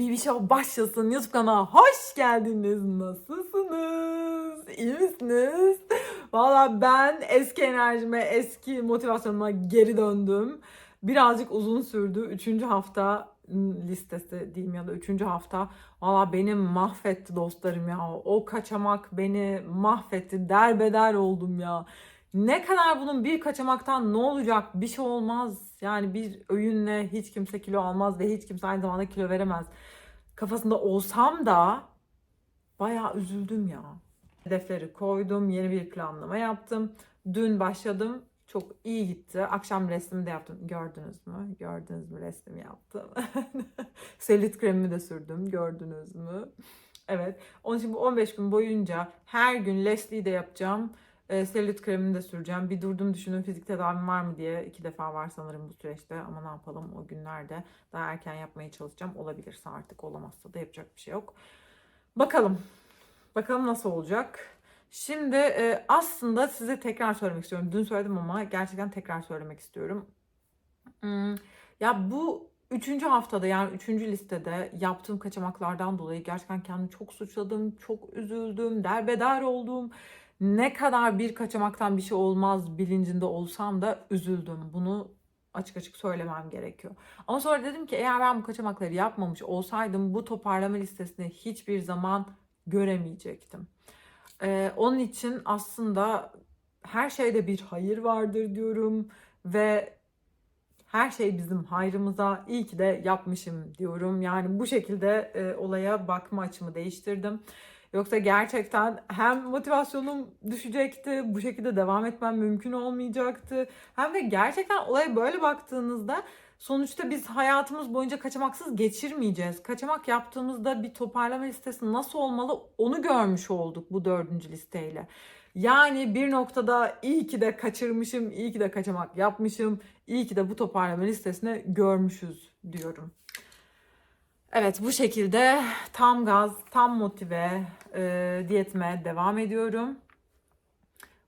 Bibi Show başlasın YouTube kanalına hoş geldiniz. Nasılsınız? İyi misiniz? Valla ben eski enerjime, eski motivasyonuma geri döndüm. Birazcık uzun sürdü. Üçüncü hafta ım, listesi diyeyim ya da üçüncü hafta. Valla beni mahvetti dostlarım ya. O kaçamak beni mahvetti. Derbeder oldum ya. Ne kadar bunun bir kaçamaktan ne olacak? Bir şey olmaz. Yani bir öğünle hiç kimse kilo almaz ve hiç kimse aynı zamanda kilo veremez. Kafasında olsam da bayağı üzüldüm ya. Hedefleri koydum, yeni bir planlama yaptım. Dün başladım. Çok iyi gitti. Akşam resmimi de yaptım. Gördünüz mü? Gördünüz mü resmimi yaptım. Selülit kremimi de sürdüm. Gördünüz mü? Evet. Onun için bu 15 gün boyunca her gün Leslie'yi de yapacağım. E, selülit kremini de süreceğim. Bir durdum düşündüm fizik tedavim var mı diye. iki defa var sanırım bu süreçte. Ama ne yapalım o günlerde daha erken yapmaya çalışacağım. Olabilirse artık olamazsa da yapacak bir şey yok. Bakalım. Bakalım nasıl olacak. Şimdi e, aslında size tekrar söylemek istiyorum. Dün söyledim ama gerçekten tekrar söylemek istiyorum. Hmm, ya bu üçüncü haftada yani üçüncü listede yaptığım kaçamaklardan dolayı gerçekten kendimi çok suçladım, çok üzüldüm, derbeder oldum. Ne kadar bir kaçamaktan bir şey olmaz bilincinde olsam da üzüldüm. Bunu açık açık söylemem gerekiyor. Ama sonra dedim ki eğer ben bu kaçamakları yapmamış olsaydım bu toparlama listesini hiçbir zaman göremeyecektim. Ee, onun için aslında her şeyde bir hayır vardır diyorum ve her şey bizim hayrımıza. İyi ki de yapmışım diyorum. Yani bu şekilde e, olaya bakma açımı değiştirdim. Yoksa gerçekten hem motivasyonum düşecekti, bu şekilde devam etmem mümkün olmayacaktı. Hem de gerçekten olaya böyle baktığınızda sonuçta biz hayatımız boyunca kaçamaksız geçirmeyeceğiz. Kaçamak yaptığımızda bir toparlama listesi nasıl olmalı onu görmüş olduk bu dördüncü listeyle. Yani bir noktada iyi ki de kaçırmışım, iyi ki de kaçamak yapmışım, iyi ki de bu toparlama listesini görmüşüz diyorum. Evet bu şekilde tam gaz, tam motive e, diyetime devam ediyorum.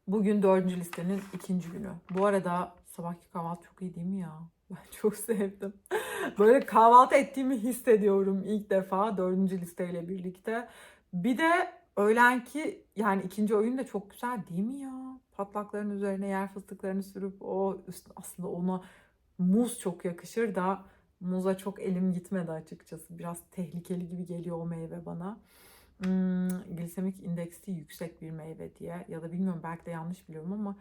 Bugün dördüncü listenin ikinci günü. Bu arada sabahki kahvaltı çok iyi değil mi ya? Ben çok sevdim. Böyle kahvaltı ettiğimi hissediyorum ilk defa dördüncü listeyle birlikte. Bir de öğlenki yani ikinci oyun da çok güzel değil mi ya? Patlakların üzerine yer fıstıklarını sürüp o üst, aslında ona muz çok yakışır da muza çok elim gitmedi açıkçası. Biraz tehlikeli gibi geliyor o meyve bana. Hmm, glisemik indeksi yüksek bir meyve diye ya da bilmiyorum belki de yanlış biliyorum ama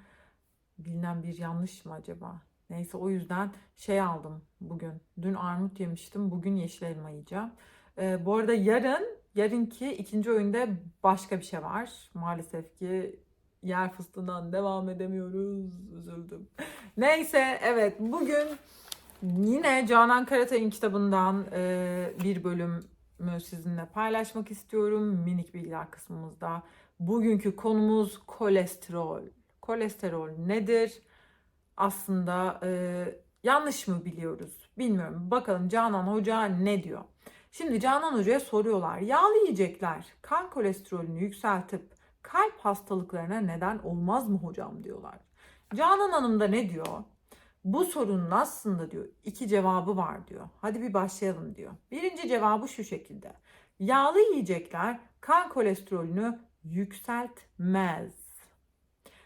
bilinen bir yanlış mı acaba? Neyse o yüzden şey aldım bugün. Dün armut yemiştim. Bugün yeşil elma yiyeceğim. Ee, bu arada yarın, yarınki ikinci oyunda başka bir şey var. Maalesef ki yer fıstığından devam edemiyoruz. Üzüldüm. Neyse evet bugün yine Canan Karatay'ın kitabından e, bir bölümü sizinle paylaşmak istiyorum. Minik bilgiler kısmımızda. Bugünkü konumuz kolesterol. Kolesterol nedir? Aslında e, yanlış mı biliyoruz? Bilmiyorum. Bakalım Canan Hoca ne diyor? Şimdi Canan Hoca'ya soruyorlar. Yağlı yiyecekler kan kolesterolünü yükseltip kalp hastalıklarına neden olmaz mı hocam diyorlar. Canan Hanım da ne diyor? Bu sorunun aslında diyor iki cevabı var diyor. Hadi bir başlayalım diyor. Birinci cevabı şu şekilde. Yağlı yiyecekler kan kolesterolünü yükseltmez.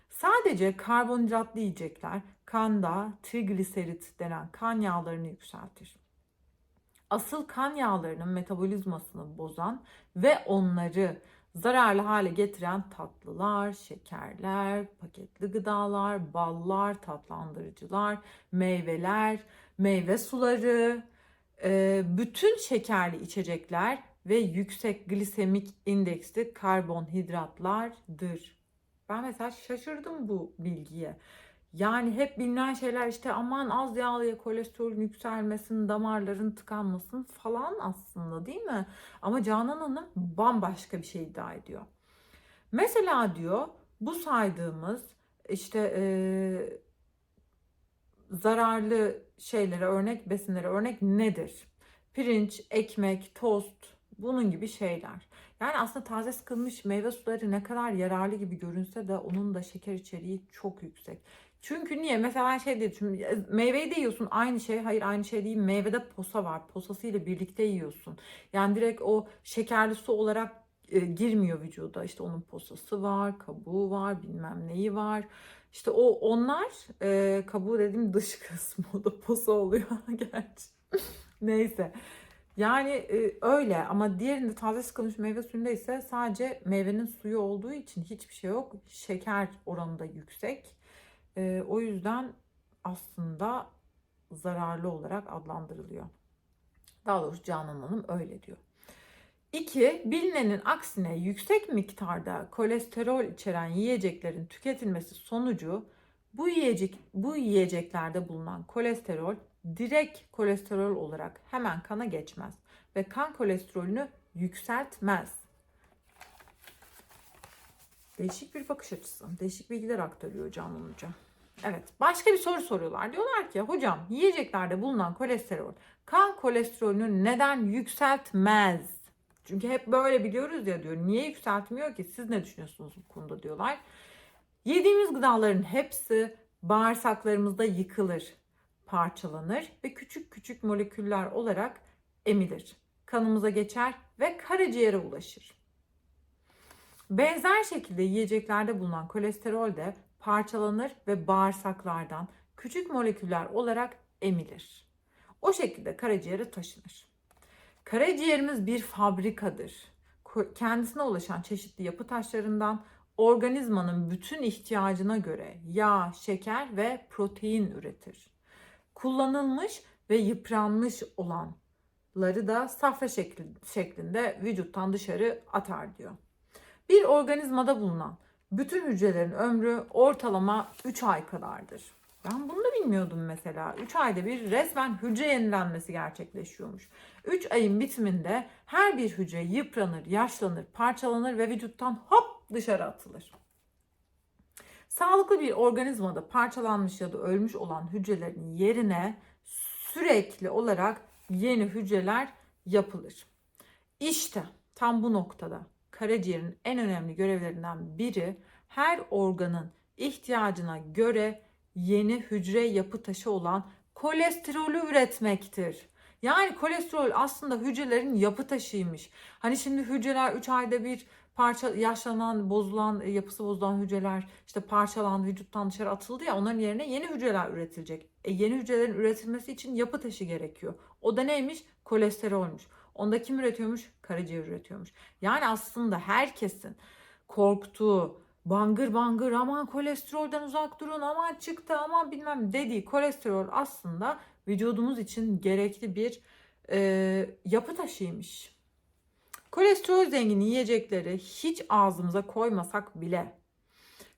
Sadece karbonhidratlı yiyecekler kanda trigliserit denen kan yağlarını yükseltir. Asıl kan yağlarının metabolizmasını bozan ve onları zararlı hale getiren tatlılar, şekerler, paketli gıdalar, ballar, tatlandırıcılar, meyveler, meyve suları, e, bütün şekerli içecekler ve yüksek glisemik indeksli karbonhidratlardır. Ben mesela şaşırdım bu bilgiye. Yani hep bilinen şeyler işte aman az yağlıya kolesterolün yükselmesin, damarların tıkanmasın falan aslında değil mi? Ama Canan Hanım bambaşka bir şey iddia ediyor. Mesela diyor bu saydığımız işte e, zararlı şeylere örnek, besinlere örnek nedir? Pirinç, ekmek, tost, bunun gibi şeyler. Yani aslında taze sıkılmış meyve suları ne kadar yararlı gibi görünse de onun da şeker içeriği çok yüksek. Çünkü niye? Mesela ben şey diye. Meyveyi de yiyorsun aynı şey. Hayır aynı şey değil. Meyvede posa var. Posasıyla birlikte yiyorsun. Yani direkt o şekerli su olarak e, girmiyor vücuda. İşte onun posası var, kabuğu var, bilmem neyi var. İşte o onlar e, kabuğu dediğim dış kısmı o da posa oluyor gerçi. Neyse. Yani e, öyle ama diğerinde taze sıkılmış meyve suyunda ise sadece meyvenin suyu olduğu için hiçbir şey yok. Şeker oranı da yüksek. E, o yüzden aslında zararlı olarak adlandırılıyor. Daha doğrusu Canan Hanım öyle diyor. 2. Bilinenin aksine yüksek miktarda kolesterol içeren yiyeceklerin tüketilmesi sonucu bu yiyecek bu yiyeceklerde bulunan kolesterol direkt kolesterol olarak hemen kana geçmez ve kan kolesterolünü yükseltmez. Değişik bir bakış açısı. Değişik bilgiler aktarıyor Canan Hoca. Evet. Başka bir soru soruyorlar. Diyorlar ki hocam yiyeceklerde bulunan kolesterol kan kolesterolünü neden yükseltmez? Çünkü hep böyle biliyoruz ya diyor. Niye yükseltmiyor ki? Siz ne düşünüyorsunuz bu konuda diyorlar. Yediğimiz gıdaların hepsi bağırsaklarımızda yıkılır, parçalanır ve küçük küçük moleküller olarak emilir. Kanımıza geçer ve karaciğere ulaşır. Benzer şekilde yiyeceklerde bulunan kolesterol de parçalanır ve bağırsaklardan küçük moleküller olarak emilir. O şekilde karaciğere taşınır. Karaciğerimiz bir fabrikadır. Kendisine ulaşan çeşitli yapı taşlarından organizmanın bütün ihtiyacına göre yağ, şeker ve protein üretir. Kullanılmış ve yıpranmış olanları da safra şekli- şeklinde vücuttan dışarı atar diyor. Bir organizmada bulunan bütün hücrelerin ömrü ortalama 3 ay kadardır. Ben bunu da bilmiyordum mesela. 3 ayda bir resmen hücre yenilenmesi gerçekleşiyormuş. 3 ayın bitiminde her bir hücre yıpranır, yaşlanır, parçalanır ve vücuttan hop dışarı atılır. Sağlıklı bir organizmada parçalanmış ya da ölmüş olan hücrelerin yerine sürekli olarak yeni hücreler yapılır. İşte tam bu noktada karaciğerin en önemli görevlerinden biri her organın ihtiyacına göre yeni hücre yapı taşı olan kolesterolü üretmektir. Yani kolesterol aslında hücrelerin yapı taşıymış. Hani şimdi hücreler 3 ayda bir parça yaşlanan, bozulan, e, yapısı bozulan hücreler işte parçalandı, vücuttan dışarı atıldı ya onların yerine yeni hücreler üretilecek. E, yeni hücrelerin üretilmesi için yapı taşı gerekiyor. O da neymiş? Kolesterolmüş. Onda kim üretiyormuş? Karaciğer üretiyormuş. Yani aslında herkesin korktuğu, bangır bangır aman kolesterolden uzak durun aman çıktı aman bilmem dediği kolesterol aslında vücudumuz için gerekli bir e, yapı taşıymış. Kolesterol zengin yiyecekleri hiç ağzımıza koymasak bile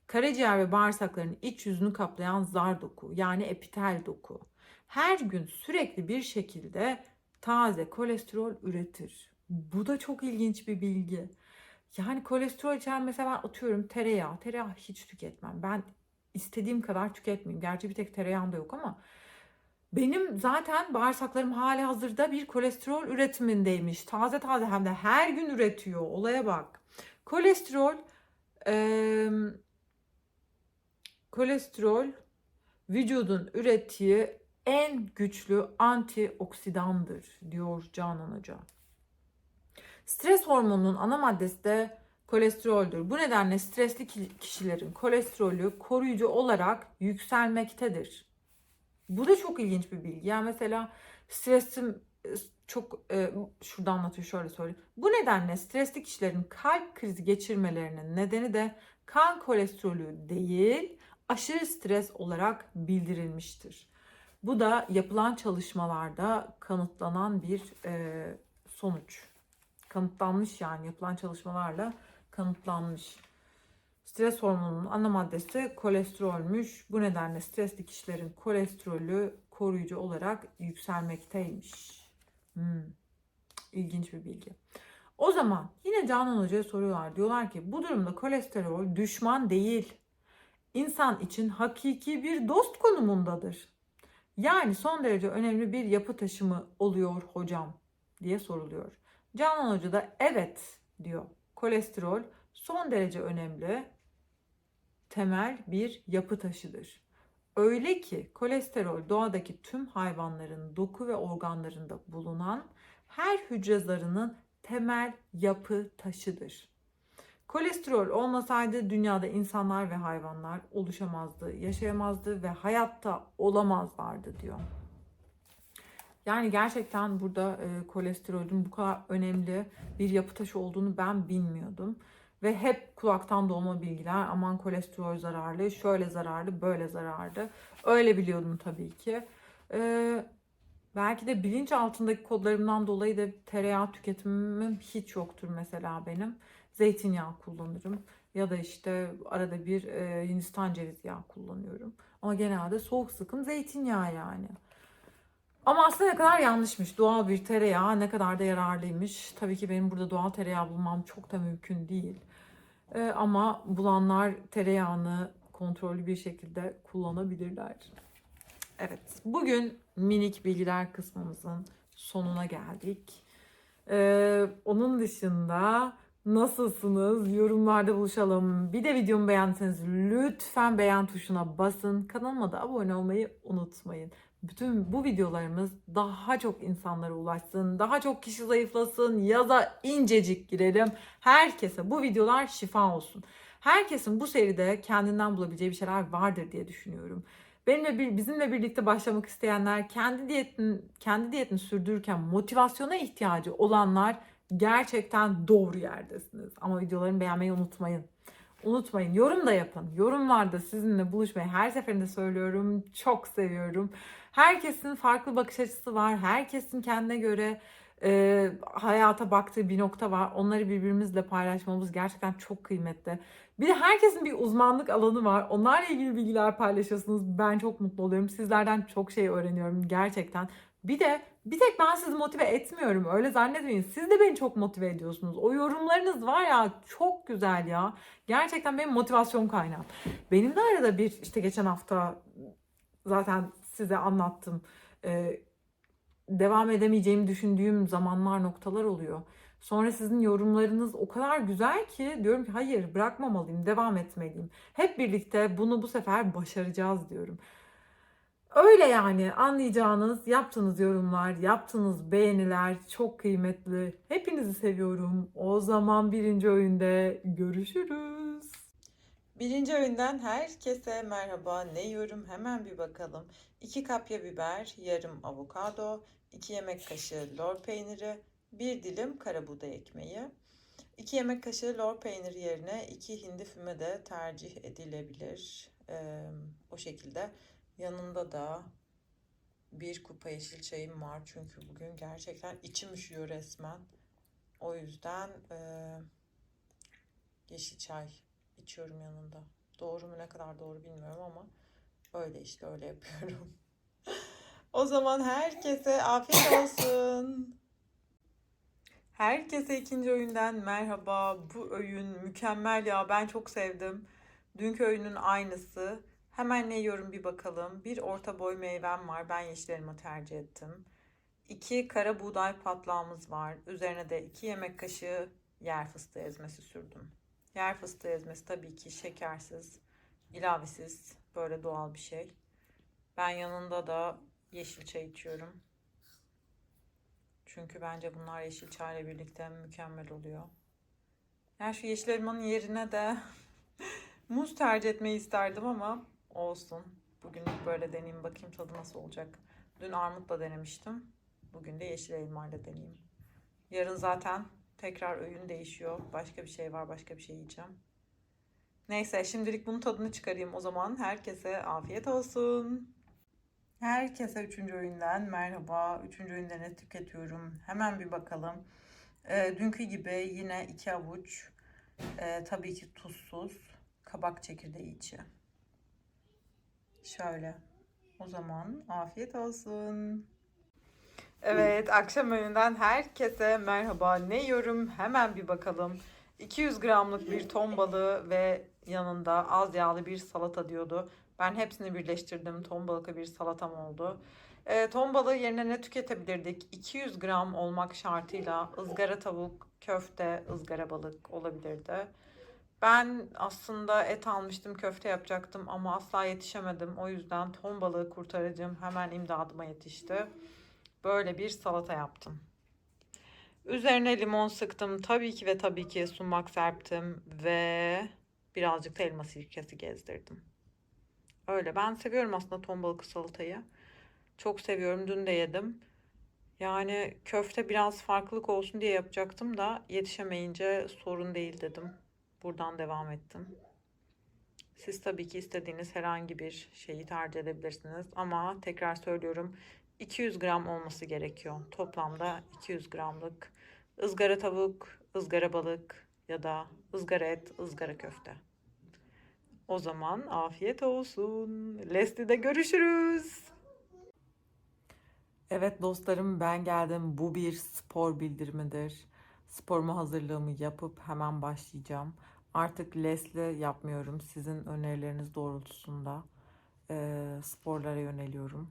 karaciğer ve bağırsakların iç yüzünü kaplayan zar doku yani epitel doku her gün sürekli bir şekilde taze kolesterol üretir. Bu da çok ilginç bir bilgi. Yani kolesterol içeren mesela ben atıyorum tereyağı. Tereyağı hiç tüketmem. Ben istediğim kadar tüketmeyeyim. Gerçi bir tek tereyağım da yok ama benim zaten bağırsaklarım hali hazırda bir kolesterol üretimindeymiş. Taze taze hem de her gün üretiyor. Olaya bak. Kolesterol eee, kolesterol vücudun ürettiği en güçlü antioksidandır diyor Canan Hoca. Stres hormonunun ana maddesi de kolesteroldür. Bu nedenle stresli ki- kişilerin kolesterolü koruyucu olarak yükselmektedir. Bu da çok ilginç bir bilgi. Yani mesela stresim e, çok e, şurada anlatıyor şöyle söyleyeyim. Bu nedenle stresli kişilerin kalp krizi geçirmelerinin nedeni de kan kolesterolü değil aşırı stres olarak bildirilmiştir. Bu da yapılan çalışmalarda kanıtlanan bir e, sonuç. Kanıtlanmış yani yapılan çalışmalarla kanıtlanmış. Stres hormonunun ana maddesi kolesterolmüş. Bu nedenle stresli kişilerin kolesterolü koruyucu olarak yükselmekteymiş. Hmm, İlginç bir bilgi. O zaman yine Canan Hoca'ya soruyorlar. Diyorlar ki bu durumda kolesterol düşman değil. İnsan için hakiki bir dost konumundadır. Yani son derece önemli bir yapı taşımı oluyor hocam diye soruluyor. Canan Hoca da evet diyor. Kolesterol son derece önemli temel bir yapı taşıdır. Öyle ki kolesterol doğadaki tüm hayvanların doku ve organlarında bulunan her hücre zarının temel yapı taşıdır. Kolesterol olmasaydı dünyada insanlar ve hayvanlar oluşamazdı, yaşayamazdı ve hayatta olamazlardı diyor. Yani gerçekten burada e, kolesterolün bu kadar önemli bir yapı taşı olduğunu ben bilmiyordum. Ve hep kulaktan dolma bilgiler aman kolesterol zararlı, şöyle zararlı, böyle zararlı. Öyle biliyordum tabii ki. Ee, belki de bilinç altındaki kodlarımdan dolayı da tereyağı tüketimim hiç yoktur mesela benim. Zeytinyağı kullanırım ya da işte arada bir e, Hindistan cevizi yağı kullanıyorum. Ama genelde soğuk sıkım zeytinyağı yani. Ama aslında ne kadar yanlışmış. Doğal bir tereyağı ne kadar da yararlıymış. Tabii ki benim burada doğal tereyağı bulmam çok da mümkün değil. Ee, ama bulanlar tereyağını kontrollü bir şekilde kullanabilirler. Evet, bugün minik bilgiler kısmımızın sonuna geldik. Ee, onun dışında nasılsınız? Yorumlarda buluşalım. Bir de videomu beğendiyseniz lütfen beğen tuşuna basın. Kanalıma da abone olmayı unutmayın. Bütün bu videolarımız daha çok insanlara ulaşsın, daha çok kişi zayıflasın, yaza incecik girelim. Herkese bu videolar şifa olsun. Herkesin bu seride kendinden bulabileceği bir şeyler vardır diye düşünüyorum. Benimle bizimle birlikte başlamak isteyenler, kendi diyetin kendi diyetini sürdürürken motivasyona ihtiyacı olanlar gerçekten doğru yerdesiniz. Ama videolarımı beğenmeyi unutmayın. Unutmayın yorum da yapın. Yorumlarda sizinle buluşmayı her seferinde söylüyorum. Çok seviyorum. Herkesin farklı bakış açısı var. Herkesin kendine göre e, hayata baktığı bir nokta var. Onları birbirimizle paylaşmamız gerçekten çok kıymetli. Bir de herkesin bir uzmanlık alanı var. Onlarla ilgili bilgiler paylaşıyorsunuz. Ben çok mutlu oluyorum. Sizlerden çok şey öğreniyorum gerçekten. Bir de bir tek ben sizi motive etmiyorum. Öyle zannetmeyin. Siz de beni çok motive ediyorsunuz. O yorumlarınız var ya çok güzel ya. Gerçekten benim motivasyon kaynağım. Benim de arada bir işte geçen hafta zaten size anlattım. Ee, devam edemeyeceğimi düşündüğüm zamanlar noktalar oluyor. Sonra sizin yorumlarınız o kadar güzel ki diyorum ki hayır bırakmamalıyım, devam etmeliyim. Hep birlikte bunu bu sefer başaracağız diyorum. Öyle yani anlayacağınız yaptığınız yorumlar, yaptığınız beğeniler çok kıymetli. Hepinizi seviyorum. O zaman birinci oyunda görüşürüz. Birinci öğünden herkese merhaba. Ne yiyorum hemen bir bakalım. 2 kapya biber, yarım avokado, 2 yemek kaşığı lor peyniri, 1 dilim kara buğday ekmeği. 2 yemek kaşığı lor peyniri yerine 2 hindi füme de tercih edilebilir. Ee, o şekilde. Yanında da bir kupa yeşil çayım var. Çünkü bugün gerçekten içim üşüyor resmen. O yüzden e, yeşil çay içiyorum yanında. Doğru mu ne kadar doğru bilmiyorum ama öyle işte öyle yapıyorum. o zaman herkese afiyet olsun. Herkese ikinci öğünden merhaba. Bu öğün mükemmel ya. Ben çok sevdim. Dünkü öğünün aynısı. Hemen ne yiyorum bir bakalım. Bir orta boy meyvem var. Ben yeşil elma tercih ettim. İki kara buğday patlağımız var. Üzerine de iki yemek kaşığı yer fıstığı ezmesi sürdüm. Yer fıstığı ezmesi tabii ki şekersiz, ilavesiz, böyle doğal bir şey. Ben yanında da yeşil çay içiyorum. Çünkü bence bunlar yeşil çayla birlikte mükemmel oluyor. Yani şu yeşil elmanın yerine de muz tercih etmeyi isterdim ama olsun. Bugünlük böyle deneyeyim bakayım tadı nasıl olacak. Dün armutla denemiştim. Bugün de yeşil elmayla deneyeyim. Yarın zaten tekrar öğün değişiyor. Başka bir şey var, başka bir şey yiyeceğim. Neyse şimdilik bunun tadını çıkarayım o zaman. Herkese afiyet olsun. Herkese üçüncü öğünden merhaba. Üçüncü öğünde ne tüketiyorum? Hemen bir bakalım. Ee, dünkü gibi yine iki avuç e, tabii ki tuzsuz kabak çekirdeği içi. Şöyle. O zaman afiyet olsun. Evet, akşam öğünden herkese merhaba. Ne yiyorum? Hemen bir bakalım. 200 gramlık bir ton balığı ve yanında az yağlı bir salata diyordu. Ben hepsini birleştirdim. Ton balıklı bir salatam oldu. E, ton balığı yerine ne tüketebilirdik? 200 gram olmak şartıyla ızgara tavuk, köfte, ızgara balık olabilirdi. Ben aslında et almıştım, köfte yapacaktım ama asla yetişemedim. O yüzden ton balığı kurtarıcım hemen imdadıma yetişti. Böyle bir salata yaptım. Üzerine limon sıktım. Tabii ki ve tabii ki sumak serptim ve birazcık da elma sirkesi gezdirdim. Öyle. Ben seviyorum aslında ton balıklı salatayı. Çok seviyorum. Dün de yedim. Yani köfte biraz farklılık olsun diye yapacaktım da yetişemeyince sorun değil dedim. Buradan devam ettim. Siz tabii ki istediğiniz herhangi bir şeyi tercih edebilirsiniz. Ama tekrar söylüyorum 200 gram olması gerekiyor. Toplamda 200 gramlık ızgara tavuk, ızgara balık ya da ızgara et, ızgara köfte. O zaman afiyet olsun. Leslie'de görüşürüz. Evet dostlarım ben geldim. Bu bir spor bildirimidir. Sporumu hazırlığımı yapıp hemen başlayacağım. Artık Leslie yapmıyorum. Sizin önerileriniz doğrultusunda eee, sporlara yöneliyorum.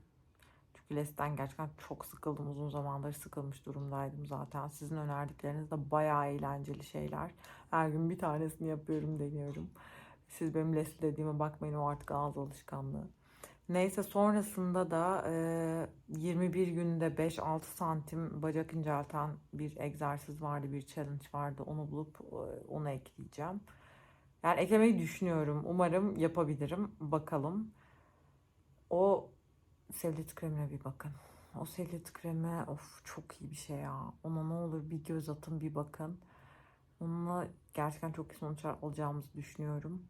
Çünkü Leslie'den gerçekten çok sıkıldım. Uzun zamandır sıkılmış durumdaydım zaten. Sizin önerdikleriniz de bayağı eğlenceli şeyler. Her gün bir tanesini yapıyorum, deniyorum. Siz benim Leslie dediğime bakmayın o artık ağız alışkanlığı. Neyse sonrasında da e, 21 günde 5-6 santim bacak incelten bir egzersiz vardı, bir challenge vardı. Onu bulup e, onu ekleyeceğim. Yani eklemeyi düşünüyorum. Umarım yapabilirim. Bakalım. O selülit kremine bir bakın. O selülit kremi of çok iyi bir şey ya. Ona ne olur bir göz atın bir bakın. Onunla gerçekten çok iyi sonuçlar alacağımızı düşünüyorum.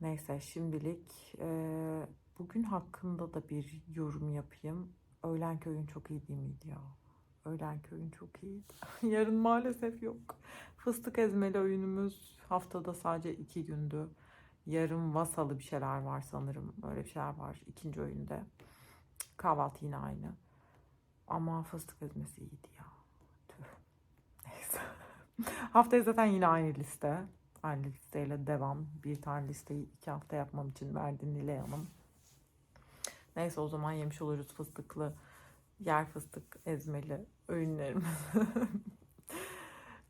Neyse şimdilik eee, bugün hakkında da bir yorum yapayım. Öğlenki oyun çok iyi değil miydi ya? Öğlenki oyun çok iyiydi. Yarın maalesef yok. Fıstık ezmeli oyunumuz haftada sadece iki gündü. Yarın vasalı bir şeyler var sanırım. Öyle bir şeyler var ikinci oyunda. Kahvaltı yine aynı. Ama fıstık ezmesi iyiydi ya. Tüh. Neyse. Haftaya zaten yine aynı liste. Aynı listeyle devam. Bir tane listeyi iki hafta yapmam için verdi Nilay Hanım. Neyse o zaman yemiş oluruz fıstıklı, yer fıstık ezmeli öğünlerimizi.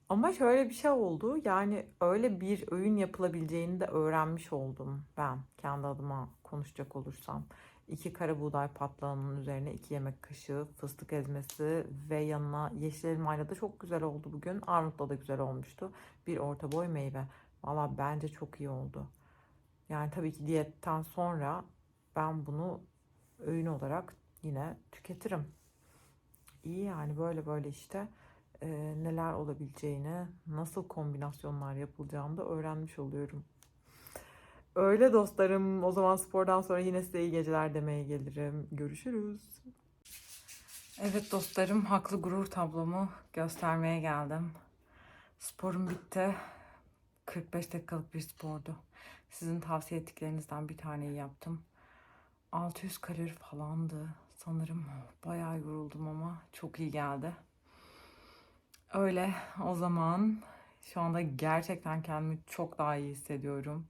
Ama şöyle bir şey oldu. Yani öyle bir öğün yapılabileceğini de öğrenmiş oldum ben kendi adıma konuşacak olursam. İki kara buğday patlağının üzerine iki yemek kaşığı fıstık ezmesi ve yanına yeşil elmayla da çok güzel oldu bugün. Armutla da güzel olmuştu. Bir orta boy meyve. Valla bence çok iyi oldu. Yani tabii ki diyetten sonra ben bunu öğün olarak yine tüketirim. İyi yani böyle böyle işte e, neler olabileceğini, nasıl kombinasyonlar yapılacağını da öğrenmiş oluyorum. Öyle dostlarım. O zaman spordan sonra yine size iyi geceler demeye gelirim. Görüşürüz. Evet dostlarım, haklı gurur tablomu göstermeye geldim. Sporum bitti. 45 dakikalık bir spordu. Sizin tavsiye ettiklerinizden bir taneyi yaptım. 600 kalori falandı sanırım. Bayağı yoruldum ama çok iyi geldi. Öyle o zaman şu anda gerçekten kendimi çok daha iyi hissediyorum.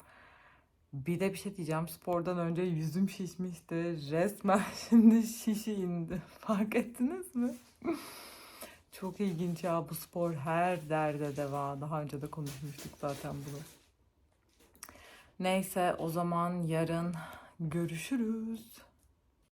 Bir de bir şey diyeceğim. Spordan önce yüzüm şişmişti. Resmen şimdi şişi indi. Fark ettiniz mi? Çok ilginç ya bu spor her derde deva. Daha önce de konuşmuştuk zaten bunu. Neyse o zaman yarın görüşürüz.